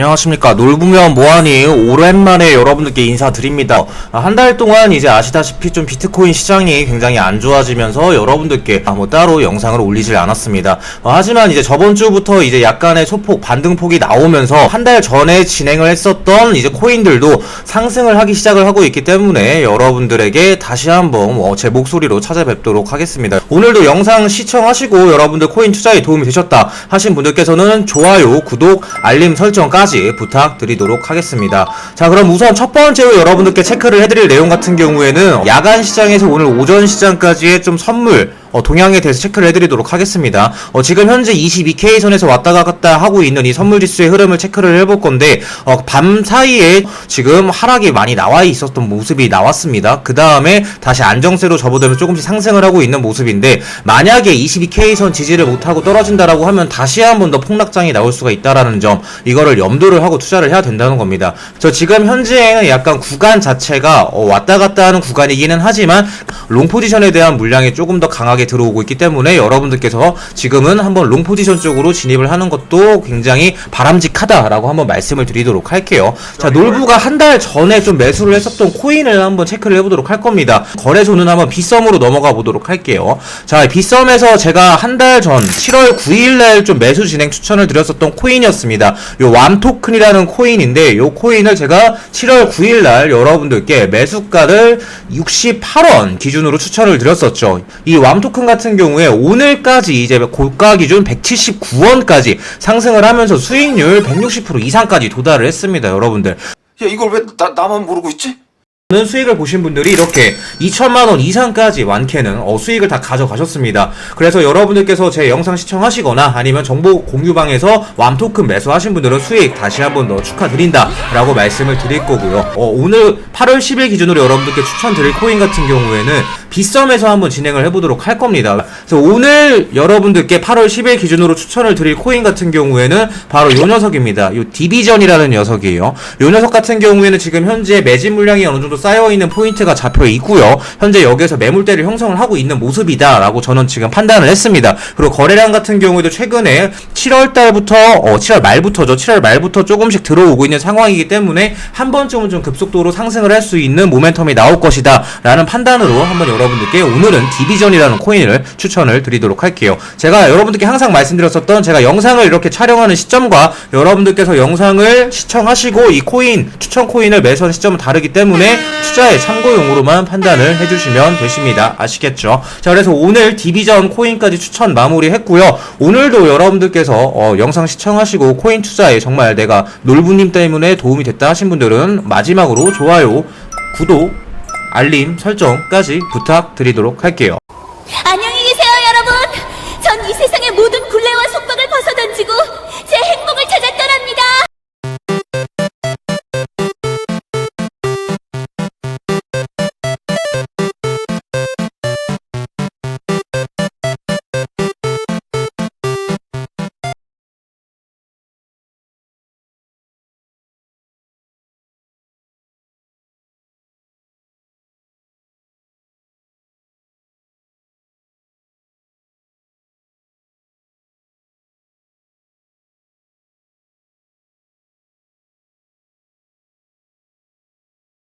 안녕하십니까. 놀부면 뭐하니? 오랜만에 여러분들께 인사드립니다. 한 달 동안 이제 아시다시피 좀 비트코인 시장이 굉장히 안 좋아지면서 여러분들께 아, 뭐 따로 영상을 올리질 않았습니다. 어, 하지만 이제 저번 주부터 이제 약간의 소폭 반등폭이 나오면서 한 달 전에 진행을 했었던 이제 코인들도 상승을 하기 시작을 하고 있기 때문에 여러분들에게 다시 한번 어, 제 목소리로 찾아뵙도록 하겠습니다. 오늘도 영상 시청하시고 여러분들 코인 투자에 도움이 되셨다 하신 분들께서는 좋아요 구독 알림 설정까지 부탁드리도록 하겠습니다. 자, 그럼 우선 첫 번째로 여러분들께 체크를 해드릴 내용 같은 경우에는 야간 시장에서 오늘 오전 시장까지의 좀 선물 어, 동향에 대해서 체크를 해드리도록 하겠습니다. 어, 지금 현재 22K 선에서 왔다 갔다 하고 있는 이 선물 지수의 흐름을 체크를 해볼 건데 어, 밤 사이에 지금 하락이 많이 나와 있었던 모습이 나왔습니다. 그 다음에 다시 안정세로 접어들면서 조금씩 상승을 하고 있는 모습인데 만약에 22K 선 지지를 못하고 떨어진다라고 하면 다시 한 번 더 폭락장이 나올 수가 있다라는 점 이거를 염두를 하고 투자를 해야 된다는 겁니다. 저 지금 현재는 약간 구간 자체가 어, 왔다 갔다 하는 구간이기는 하지만 롱 포지션에 대한 물량이 조금 더 강하게 들어오고 있기 때문에 여러분들께서 지금은 한번 롱 포지션 쪽으로 진입을 하는 것도 굉장히 바람직하다라고 한번 말씀을 드리도록 할게요. 자, 놀부가 한 달 전에 좀 매수를 했었던 코인을 한번 체크를 해보도록 할 겁니다. 거래소는 한번 빗썸으로 넘어가 보도록 할게요. 자, 빗썸에서 제가 한 달 전 7월 9일날 좀 매수 진행 추천을 드렸었던 코인이었습니다. 요 왬토큰이라는 코인인데 요 코인을 제가 7월 9일날 여러분들께 매수가를 68원 기준으로 추천을 드렸었죠. 이 왬토 큰 같은 경우에 오늘까지 이제 고가 기준 179원까지 상승을 하면서 수익률 160% 이상까지 도달을 했습니다, 여러분들. 야 이걸 왜 나, 나만 모르고 있지? 는 수익을 보신 분들이 이렇게 2천만 원 이상까지 완캐는 어, 수익을 다 가져가셨습니다. 그래서 여러분들께서 제 영상 시청하시거나 아니면 정보 공유방에서 왬토큰 매수하신 분들은 수익 다시 한 번 더 축하드린다 라고 말씀을 드릴 거고요. 어, 오늘 8월 10일 기준으로 여러분들께 추천드릴 코인 같은 경우에는 빗썸에서 한번 진행을 해보도록 할 겁니다. 그래서 오늘 여러분들께 8월 10일 기준으로 추천을 드릴 코인 같은 경우에는 바로 요 녀석입니다. 요 디비전이라는 녀석이에요. 요 녀석 같은 경우에는 지금 현재 매진 물량이 어느 정도 쌓여있는 포인트가 잡혀 있고요. 현재 여기에서 매물대를 형성을 하고 있는 모습이다라고 저는 지금 판단을 했습니다. 그리고 거래량 같은 경우에도 최근에 7월 달부터 어 7월 말부터죠. 7월 말부터 조금씩 들어오고 있는 상황이기 때문에 한 번쯤은 좀 급속도로 상승을 할 수 있는 모멘텀이 나올 것이다라는 판단으로 한번 여러분들께 오늘은 디비전이라는 코인을 추천을 드리도록 할게요. 제가 여러분들께 항상 말씀드렸었던 제가 영상을 이렇게 촬영하는 시점과 여러분들께서 영상을 시청하시고 이 코인 추천 코인을 매수하는 시점은 다르기 때문에 투자의 참고용으로만 판단을 해주시면 되십니다. 아시겠죠? 자, 그래서 오늘 디비전 코인까지 추천 마무리했고요. 오늘도 여러분들께서 어, 영상 시청하시고 코인 투자에 정말 내가 놀부님 때문에 도움이 됐다 하신 분들은 마지막으로 좋아요, 구독, 알림 설정까지 부탁드리도록 할게요. 안녕